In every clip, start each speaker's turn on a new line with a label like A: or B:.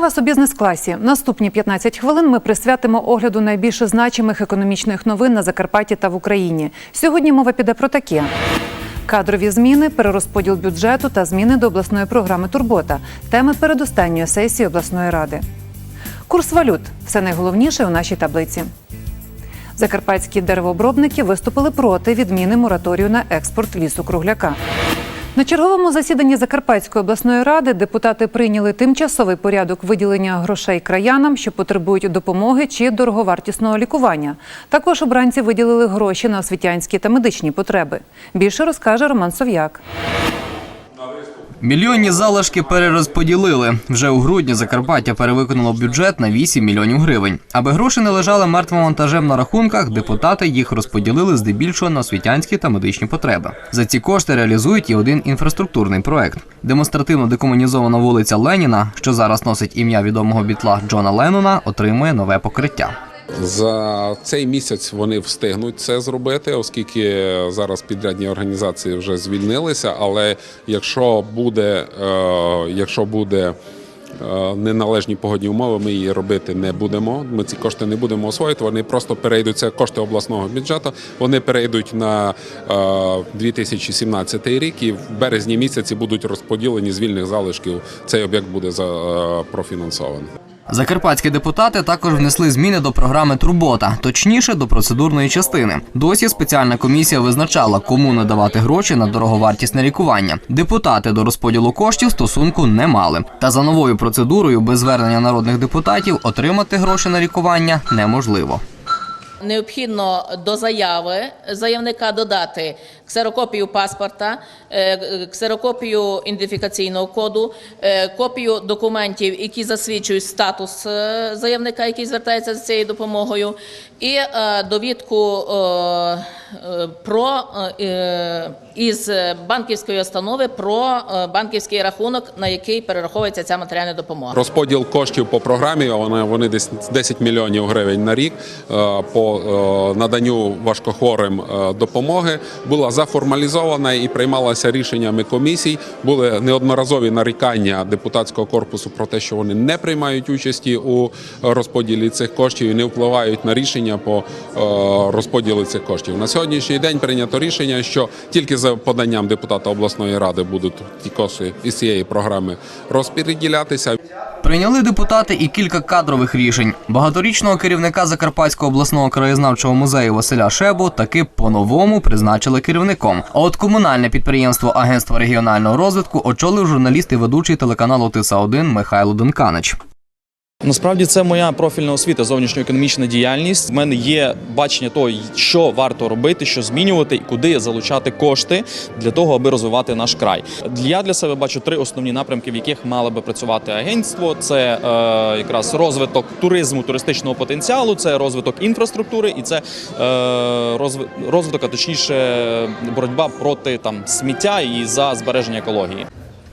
A: Вітаю вас у бізнес-класі. Наступні 15 хвилин ми присвятимо огляду найбільш значимих економічних новин на Закарпатті та в Україні. Сьогодні мова піде про таке. Кадрові зміни, перерозподіл бюджету та зміни до обласної програми Турбота теми передостанньої сесії обласної ради. Курс валют все найголовніше у нашій таблиці. Закарпатські деревообробники виступили проти відміни мораторію на експорт лісу-кругляка. На черговому засіданні Закарпатської обласної ради депутати прийняли тимчасовий порядок виділення грошей краянам, що потребують допомоги чи дороговартісного лікування. Також обранці виділили гроші на освітянські та медичні потреби. Більше розкаже Роман Сов'як.
B: Мільйонні залишки перерозподілили. Вже у грудні Закарпаття перевиконало бюджет на 8 мільйонів гривень. Аби гроші не лежали мертвим вантажем на рахунках, депутати їх розподілили здебільшого на освітянські та медичні потреби. За ці кошти реалізують і один інфраструктурний проект. Демонстративно декомунізована вулиця Леніна, що зараз носить ім'я відомого бітла Джона Леннона, отримує нове покриття.
C: За цей місяць вони встигнуть це зробити, оскільки зараз підрядні організації вже звільнилися. Але якщо буде, е, якщо буде е, неналежні погодні умови, ми її робити не будемо. Ми ці кошти не будемо освоїти. Вони просто перейдуть це кошти обласного бюджету. Вони перейдуть на е, 2017 рік і в березні місяці будуть розподілені з вільних залишків. Цей об'єкт буде е, профінансований.
B: Закарпатські депутати також внесли зміни до програми Турбота, точніше до процедурної частини. Досі спеціальна комісія визначала, кому надавати гроші на дороговартісне лікування. Депутати до розподілу коштів стосунку не мали. Та за новою процедурою, без звернення народних депутатів, отримати гроші на лікування неможливо.
D: Необхідно до заяви заявника додати ксерокопію паспорта, е, ксерокопію ідентифікаційного коду, е, копію документів, які засвідчують статус е, заявника, який звертається за цією допомогою, і довідку про із банківської установи про банківський рахунок, на який перераховується ця матеріальна допомога.
C: Розподіл коштів по програмі вони, вони десь 10 мільйонів гривень на рік по наданню важкохворим допомоги була заформалізована і приймалася рішеннями комісій. Були неодноразові нарікання депутатського корпусу про те, що вони не приймають участі у розподілі цих коштів і не впливають на рішення по е, розподілу цих коштів. На сьогоднішній день прийнято рішення, що тільки за поданням депутата обласної ради будуть ті кошти із цієї програми розподілятися.
B: Прийняли депутати і кілька кадрових рішень. Багаторічного керівника Закарпатського обласного краєзнавчого музею Василя Шебу таки по-новому призначили керівником. А от комунальне підприємство Агентства регіонального розвитку очолив журналіст і ведучий телеканалу Тиса 1 Михайло Донканич.
E: Насправді це моя профільна освіта, зовнішньоекономічна діяльність. У мене є бачення того, що варто робити, що змінювати і куди залучати кошти для того, аби розвивати наш край. Я для себе бачу три основні напрямки, в яких мало би працювати агентство. Це е, якраз розвиток туризму, туристичного потенціалу, це розвиток інфраструктури і це е, розви- розвиток, а точніше, боротьба проти там сміття і за збереження екології.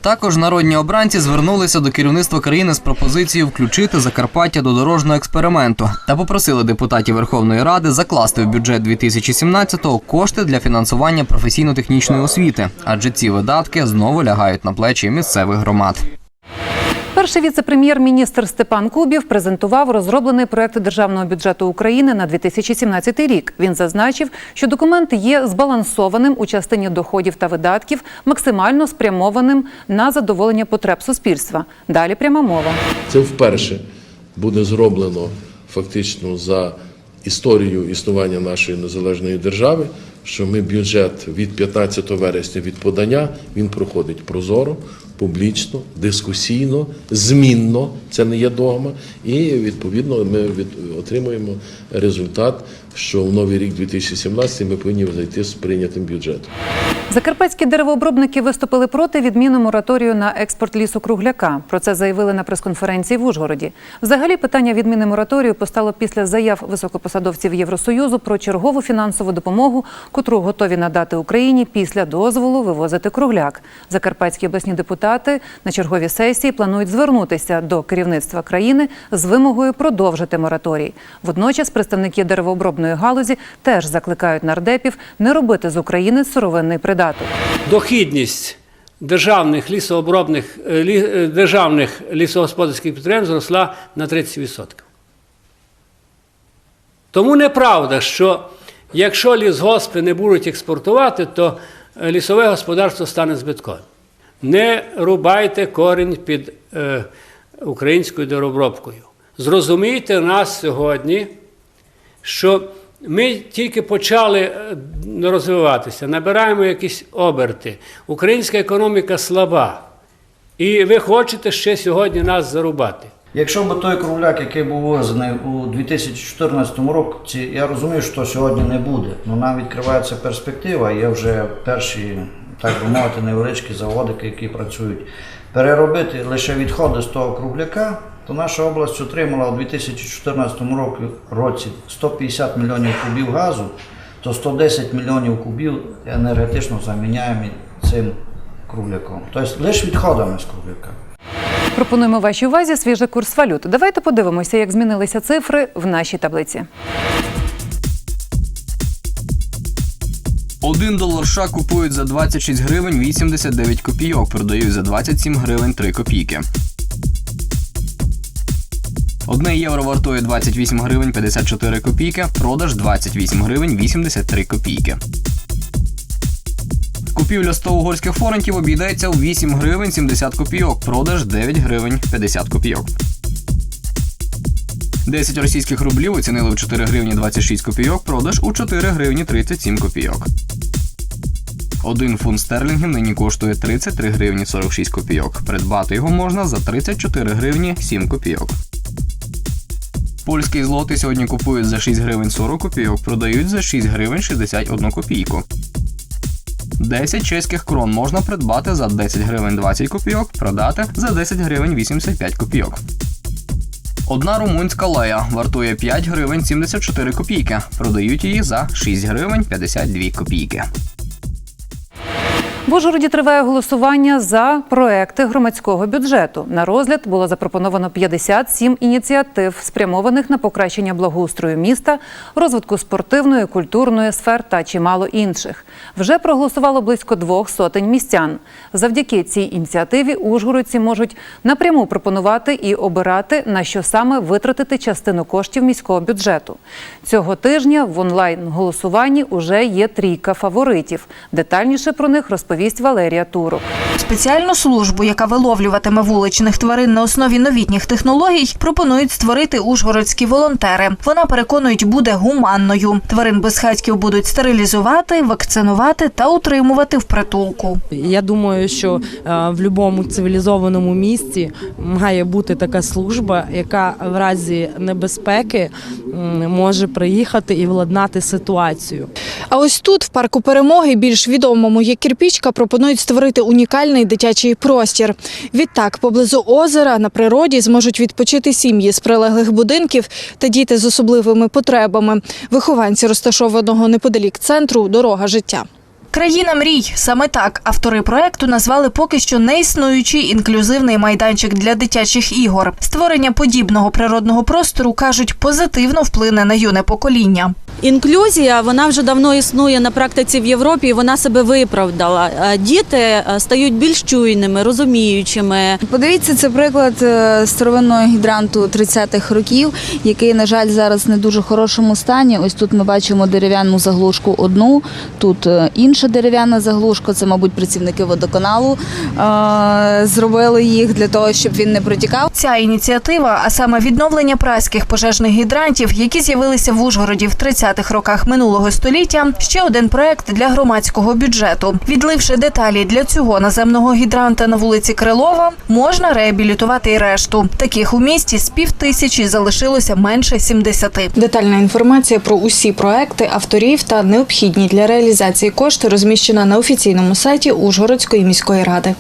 B: Також народні обранці звернулися до керівництва країни з пропозицією включити Закарпаття до дорожнього експерименту та попросили депутатів Верховної Ради закласти в бюджет 2017-го кошти для фінансування професійно-технічної освіти, адже ці видатки знову лягають на плечі місцевих громад.
A: Перший віце-прем'єр-міністр Степан Кубів презентував розроблений проект державного бюджету України на 2017 рік. Він зазначив, що документ є збалансованим у частині доходів та видатків, максимально спрямованим на задоволення потреб суспільства. Далі пряма мова.
F: Це вперше буде зроблено фактично за історію існування нашої незалежної держави, що ми бюджет від 15 вересня від подання він проходить прозоро, публічно, дискусійно, змінно. Це не є догма. І відповідно ми від, отримуємо результат, що в новий рік 2017 ми повинні зайти з прийнятим бюджетом.
A: Закарпатські деревообробники виступили проти відміну мораторію на експорт лісу кругляка. Про це заявили на прес-конференції в Ужгороді. Взагалі питання відміни мораторію постало після заяв високопосадовців Євросоюзу про чергову фінансову допомогу, котру готові надати Україні після дозволу вивозити кругляк. Закарпатські обласні депутати на черговій сесії планують звернутися до керівництва країни з вимогою продовжити мораторій. Водночас представники деревообробної галузі теж закликають нардепів не робити з України сировинний придаток.
G: дохідність державних лісообробних е, е, державних лісогосподарських підприємств зросла на 30%. Тому неправда, що якщо лісгоспи не будуть експортувати, то е, лісове господарство стане збитковим. Не рубайте корінь під е, українською деробробкою. Зрозумійте нас сьогодні, що ми тільки почали е, розвиватися, набираємо якісь оберти. Українська економіка слаба. І ви хочете ще сьогодні нас зарубати.
H: Якщо б той кругляк, який був вивезений у 2014 році, я розумію, що сьогодні не буде. Ну нам відкривається перспектива, є вже перші, так би мовити, невеличкі заводики, які працюють. Переробити лише відходи з того кругляка, то наша область отримала у 2014 року- році 150 мільйонів кубів газу, то 110 мільйонів кубів енергетично заміняємо цим кругляком. Тобто лише відходами з кругляка.
A: Пропонуємо вашій увазі свіжий курс валют. Давайте подивимося, як змінилися цифри в нашій таблиці.
B: Один долар США купують за 26 гривень 89 копійок, продають за 27 гривень 3 копійки. Одне євро вартує 28 гривень 54 копійки, продаж 28 гривень 83 копійки. Купівля 100 угорських форентів обійдеться у 8 гривень 70 копійок, продаж 9 гривень 50 копійок. 10 російських рублів оцінили в 4 гривні 26 копійок, продаж у 4 гривні 37 копійок. Один фунт стерлінгів нині коштує 33 гривні 46 копійок. Придбати його можна за 34 гривні 7 копійок. Польський злотий сьогодні купують за 6 гривень 40 копійок, продають за 6 гривень 61 копійку. 10 чеських крон можна придбати за 10 гривень 20 копійок, продати за 10 гривень 85 копійок. Одна румунська лея вартує 5 гривень 74 копійки. Продають її за 6 гривень 52 копійки.
A: В Ужгороді триває голосування за проекти громадського бюджету. На розгляд було запропоновано 57 ініціатив, спрямованих на покращення благоустрою міста, розвитку спортивної, культурної сфер та чимало інших. Вже проголосувало близько двох сотень містян. Завдяки цій ініціативі ужгородці можуть напряму пропонувати і обирати, на що саме витратити частину коштів міського бюджету. Цього тижня в онлайн-голосуванні уже є трійка фаворитів. Детальніше про них розповість Валерія Турок.
I: Спеціальну службу, яка виловлюватиме вуличних тварин на основі новітніх технологій, пропонують створити ужгородські волонтери. Вона переконують, буде гуманною. Тварин безхатьків будуть стерилізувати, вакцинувати та утримувати в притулку.
J: Я думаю, що е, в будь-якому цивілізованому місті має бути така служба, яка в разі небезпеки може приїхати і владнати ситуацію.
K: А ось тут, в парку перемоги, більш відомому як Кірпічка, пропонують створити унікальний дитячий простір. Відтак, поблизу озера на природі зможуть відпочити сім'ї з прилеглих будинків та діти з особливими потребами. Вихованці розташованого неподалік центру Дорога життя.
I: Країна мрій саме так автори проекту назвали поки що неіснуючий інклюзивний майданчик для дитячих ігор. Створення подібного природного простору кажуть позитивно вплине на юне покоління.
L: Інклюзія вона вже давно існує на практиці в Європі. і Вона себе виправдала. Діти е, стають більш чуйними, розуміючими.
M: Подивіться, це приклад е, старовинного гідранту 30-х років, який, на жаль, зараз не дуже хорошому стані. Ось тут ми бачимо дерев'яну заглушку одну, тут е, інша дерев'яна заглушка. Це, мабуть, працівники водоканалу е, зробили їх для того, щоб він не протікав.
I: Ця ініціатива, а саме відновлення праських пожежних гідрантів, які з'явилися в Ужгороді в 30-х роках минулого століття, ще один проект для громадського бюджету. Відливши деталі для цього наземного гідранта на вулиці Крилова, можна реабілітувати і решту. Таких у місті з пів тисячі залишилося менше 70.
K: Детальна інформація про усі проекти, авторів та необхідні для реалізації кошти розміщена на офіційному сайті Ужгородської міської ради.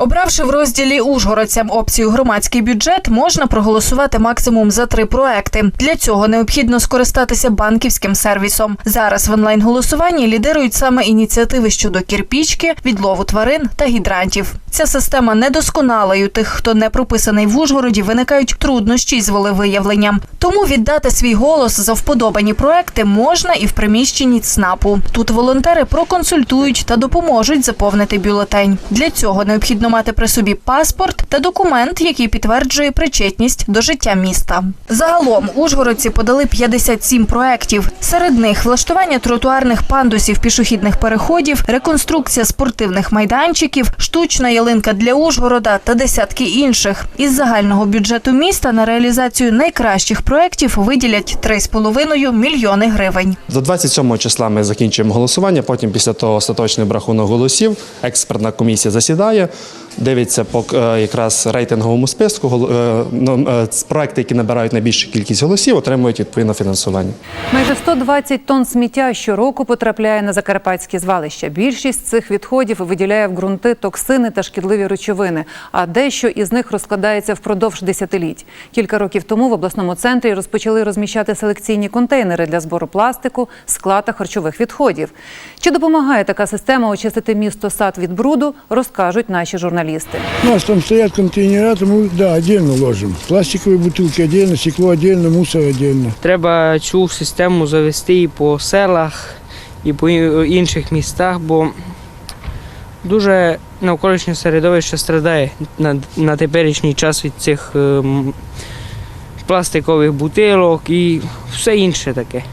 I: Обравши в розділі Ужгородцям опцію громадський бюджет, можна проголосувати максимум за три проекти. Для цього необхідно скористатися банківським сервісом. Зараз в онлайн-голосуванні лідирують саме ініціативи щодо кірпічки, відлову тварин та гідрантів. Ця система недосконала, і у тих, хто не прописаний в Ужгороді, виникають труднощі з волевиявленням. Тому віддати свій голос за вподобані проекти можна і в приміщенні ЦНАПу. Тут волонтери проконсультують та допоможуть заповнити бюлетень. Для цього необхідно мати при собі паспорт та документ, який підтверджує причетність до життя міста. Загалом ужгородці подали 57 проєктів. Серед них влаштування тротуарних пандусів пішохідних переходів, реконструкція спортивних майданчиків, штучна ялинка для Ужгорода та десятки інших. Із загального бюджету міста на реалізацію найкращих проєктів виділять 3,5 мільйони гривень.
N: До 27 числа ми закінчуємо голосування. Потім, після того, остаточний обрахунок голосів. Експертна комісія засідає, дивиться по е, якраз рейтинговому списку. е, ну, е, Проекти, які набирають найбільшу кількість голосів, отримують відповідне фінансування.
A: Майже 120 тонн сміття щороку потрапляє на закарпатські звалища. Більшість цих відходів виділяє в ґрунти токсини та шкідливі речовини, а дещо із них розкладається впродовж десятиліть. Кілька років тому в обласному центрі розпочали розміщати селекційні контейнери для збору пластику, скла та харчових відходів. Чи допомагає така система очистити місто сад від бруду, розкажуть наші журналісти
O: У нас там стоят контейнера, то мы, да, отдельно ложим. Пластиковые бутылки отдельно, стекло отдельно, мусор отдельно.
P: Треба цю систему завести і по селах, і по і- інших містах, бо дуже навколишнє середовище страдає на, на теперішній час від цих ем, пластикових бутилок і все інше таке.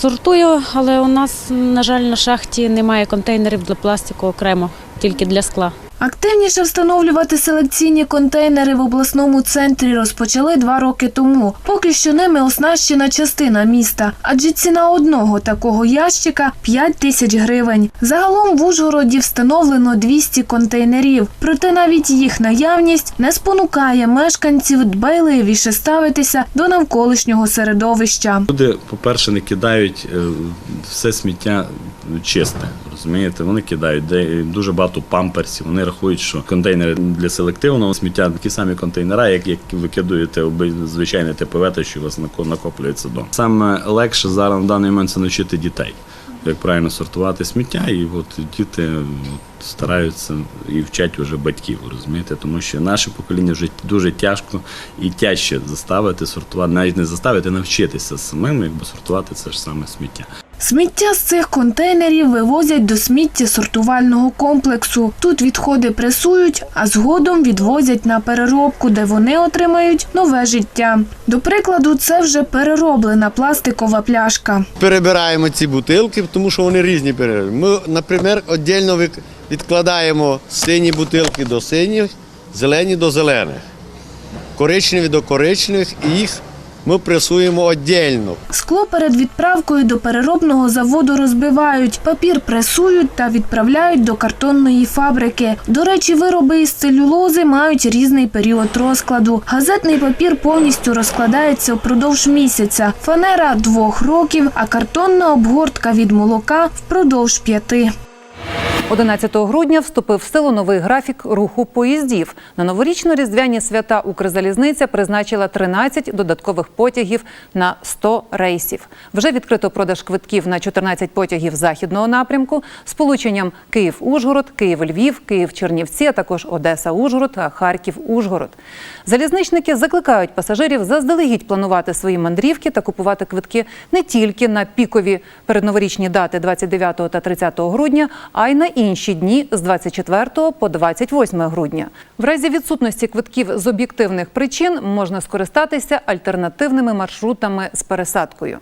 Q: Сортую, але у нас, на жаль, на шахті немає контейнерів для пластику окремо, тільки для скла.
R: Активніше встановлювати селекційні контейнери в обласному центрі розпочали два роки тому. Поки що ними оснащена частина міста, адже ціна одного такого ящика 5 тисяч гривень. Загалом в Ужгороді встановлено 200 контейнерів, проте навіть їх наявність не спонукає мешканців дбайливіше ставитися до навколишнього середовища.
S: Люди, по-перше, не кидають е, все сміття чисте. Розумієте, вони кидають де дуже багато памперсів. Вони рахують, що контейнери для селективного сміття такі самі контейнера, як, як ви кидаєте оби- звичайне ТПВ, те, що у вас нако- накоплюється вдома. Саме легше зараз на даний момент це навчити дітей. Як правильно сортувати сміття, і от діти стараються і вчать вже батьків, розумієте, тому що наше покоління вже дуже тяжко і тяжче заставити сортувати, навіть не заставити, навчитися самим, якби сортувати це ж саме сміття.
R: Сміття з цих контейнерів вивозять до сміттєсортувального комплексу. Тут відходи пресують, а згодом відвозять на переробку, де вони отримають нове життя. До прикладу, це вже перероблена пластикова пляшка.
T: Перебираємо ці бутилки, тому що вони різні переробки. Ми, наприклад, віддільно відкладаємо сині бутилки до синіх, зелені до зелених, коричневі до коричневих, і їх ми пресуємо віддільно.
R: Скло перед відправкою до переробного заводу розбивають, папір пресують та відправляють до картонної фабрики. До речі, вироби із целюлози мають різний період розкладу. Газетний папір повністю розкладається впродовж місяця, фанера двох років, а картонна обгортка від молока впродовж п'яти.
A: 11 грудня вступив в силу новий графік руху поїздів. На новорічно-різдвяні свята Укрзалізниця призначила 13 додаткових потягів на 100 рейсів. Вже відкрито продаж квитків на 14 потягів західного напрямку з полученням Київ-Ужгород, Київ-Львів, Київ-Чернівці, а також Одеса-Ужгород та Харків-Ужгород. Залізничники закликають пасажирів заздалегідь планувати свої мандрівки та купувати квитки не тільки на пікові передноворічні дати 29 та 30 грудня, а й на інші дні з 24 по 28 грудня. В разі відсутності квитків з об'єктивних причин можна скористатися альтернативними маршрутами з пересадкою.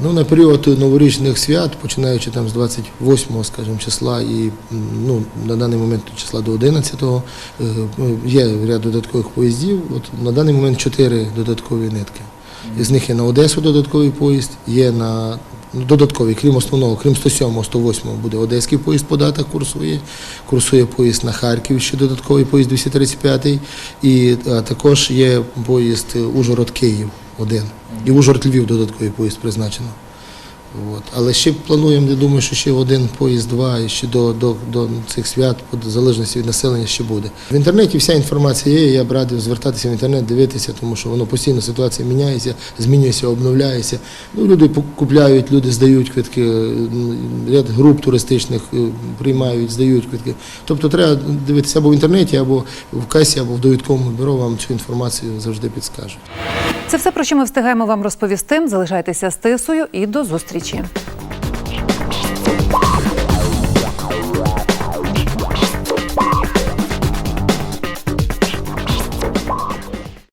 U: Ну, на період новорічних свят, починаючи там з 28 скажімо, числа і ну, на даний момент числа до 11-го, е, ну, є ряд додаткових поїздів. От на даний момент чотири додаткові нитки. Із них є на Одесу додатковий поїзд, є на ну, додатковий, крім основного, крім 107 108 буде одеський поїзд по датах курсує. Курсує поїзд на Харків, ще додатковий поїзд 235-й. і також є поїзд Ужгород-Київ один. І Ужгород Львів додатковий поїзд призначено. От. Але ще плануємо, я думаю, що ще один поїзд, два, і ще до, до, до цих свят, в залежності від населення, ще буде. В інтернеті вся інформація є, я б радив звертатися в інтернет, дивитися, тому що воно постійно ситуація міняється, змінюється, обновляється. Ну, люди купляють, люди здають квитки, ряд груп туристичних е, приймають, здають квитки. Тобто треба дивитися або в інтернеті, або в касі, або в довідковому бюро вам цю інформацію завжди підскажуть.
A: Це все, про що ми встигаємо вам розповісти. Залишайтеся з тисою і до зустрічі.